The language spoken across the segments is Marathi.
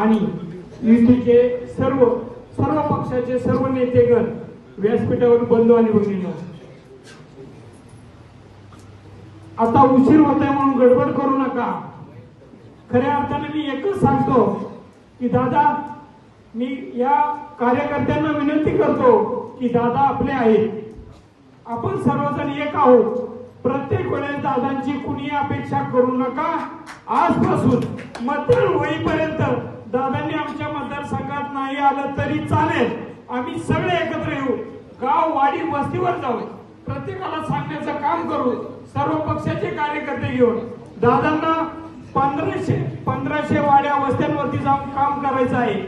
आणि युतीचे सर्व सर्व पक्षाचे सर्व नेतेगण व्यासपीठावर बंधू आणि भगिनीनो आता उशीर होत आहे म्हणून गडबड करू नका. खऱ्या अर्थाने मी एकच सांगतो की दादा मी या कार्यकर्त्यांना विनंती करतो की दादा आपले आहेत. आपण सर्वजण एक आहोत. प्रत्येक वेळेस दादांची कुणी अपेक्षा करू नका. आजपासून मतदान होईपर्यंत दादांनी आमच्या मतदारसंघात नाही आलं तरी चालेल. आम्ही सगळे एकत्र येऊ. गाव वाडी वस्तीवर जाऊ प्रत्येकाला सांगण्याचं काम करू. सर्व पक्षाचे कार्यकर्ते घेऊन दादांना पंधराशे पंधराशे वाड्या वस्त्यांवरती जाऊन काम करायचं आहे.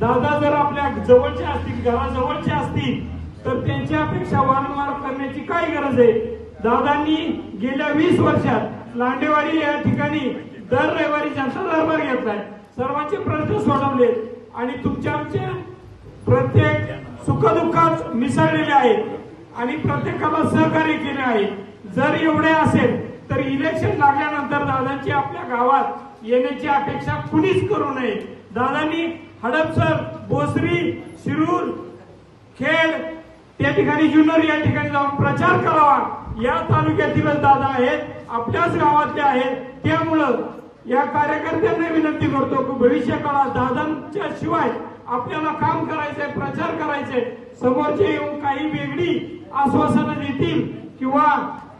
दादा जर आपल्या जवळचे असतील घराजवळचे असतील तर त्यांची अपेक्षा वारंवार करण्याची काय गरज आहे? दादांनी गेल्या वीस वर्षात लांडेवाडी या ठिकाणी दर रविवारी जनता दरबार घेतलाय. सर्वांचे प्रश्न सोडवले आणि तुमच्या आमचे प्रत्येक सुखदुःखात मिसळलेले आहेत आणि प्रत्येकाला सहकार्य केले आहे. जर एवढे असेल तर इलेक्शन लागल्यानंतर दादांची आपल्या गावात येण्याची अपेक्षा कुणीच करू नये. दादांनी हडपसर बोसरी शिरूर खेड त्या ठिकाणी जुन्नर या ठिकाणी जाऊन प्रचार करावा. या तालुक्यातीलच दादा आहेत आपल्याच गावातले आहेत. त्यामुळं या कार्यकर्त्यांना विनंती करतो की भविष्य काळात दादांच्या शिवाय आपल्याला काम करायचंय प्रचार करायचंय समोरचे येऊन काही वेगळी आश्वासनं देतील किंवा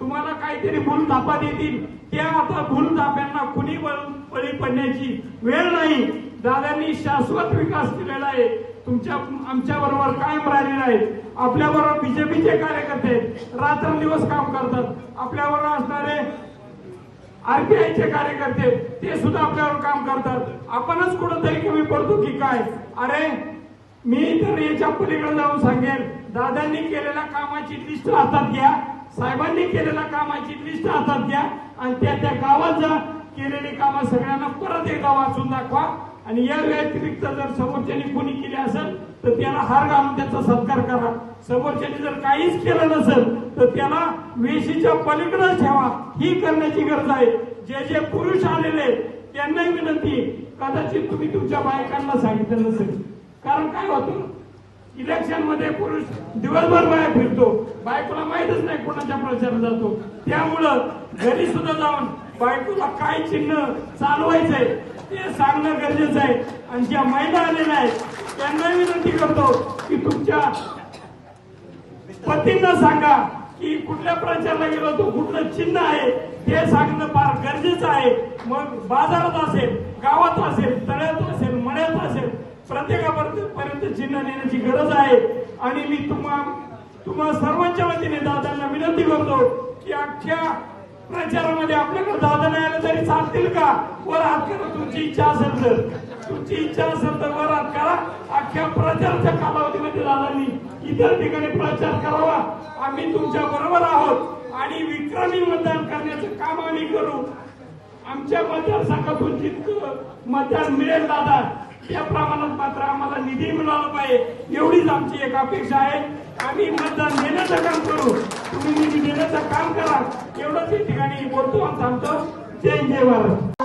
तुम्हाला काहीतरी भूल थापा देतील त्या आता भूल थाप्यांना कुणी बळी पडण्याची वेळ नाही. दादांनी शाश्वत विकास केलेला आहे. तुमच्या आमच्या बरोबर कायम राहिलेला आहे. आपल्या बरोबर बीजेपीचे कार्यकर्ते रात्रंदिवस काम करतात. आपल्याबरोबर असणारे आरपीआयचे कार्यकर्ते ते सुद्धा आपल्यावर काम करतात. आपणच कुठंतरी कमी पडतो की काय? अरे मी तर याच्या पलीकडे जाऊन सांगेन. दादांनी केलेल्या कामाची लिस्ट हातात घ्या. साहेबांनी केलेल्या कामाची लिस्ट हातात घ्या. आणि त्या त्या गावात जा. केलेली कामं सगळ्यांना परत एकदा वाचून दाखवा. आणि या व्यतिरिक्त जर समोरच्यानी कोणी केली असेल तर त्याला हार घालून त्याचा सत्कार करा. समोरच्यानी जर काहीच केलं नसेल तर त्याला वेशीच्या पलीकडे ठेवा. ही करण्याची गरज आहे. जे जे पुरुष आलेले आहेत, त्यांनाही विनंती कदाचित तुम्ही तुमच्या बायकांना सांगितलं नसेल. कारण काय होतं? इलेक्शनमध्ये पुरुष दिवसभर बाहेर फिरतो. बायकोला माहितच नाही कोणाच्या प्रचारात जातो. त्यामुळं घरी सुद्धा जाऊन बायकोला काय चिन्ह चालवायचंय ते सांगणं गरजेचं आहे. आणि ज्या महिला आलेल्या आहेत त्यांना विनंती करतो की तुमच्या पतींना सांगा की कुठल्या प्रचारला गेलो तो कुठलं चिन्ह आहे ते सांगणं फार गरजेचं आहे. मग बाजारात असेल गावात असेल तळ्यात असेल मळ्यात असेल प्रत्येका चिन्ह नेण्याची गरज आहे. आणि मी तुम्हा तुम्हा सर्वांच्या वतीने दादांना विनंती करतो की अख्ख्या प्रचारामध्ये आपल्याकडे दादा नाही आलं तरी चालतील का? वर हात करा तुमची इच्छा असेल तर. तुमची इच्छा असेल तर वर हात करा. अख्ख्या प्रचारच्या कालावधीमध्ये दादांनी इतर ठिकाणी प्रचार करावा. आम्ही तुमच्या बरोबर आहोत. आणि विक्रमी मतदान करण्याचं काम आम्ही करू. आमच्या मतदारसंघातून जितकं मतदान मिळेल दादा त्या प्रमाणात मात्र आम्हाला निधी मिळाला पाहिजे. एवढीच आमची एक अपेक्षा आहे. आम्ही मतदान देण्याचं काम करू. तुम्ही निधी देण्याचं काम करा. एवढंच या ठिकाणी बोलतो आणि थांबतो जय जय भारत.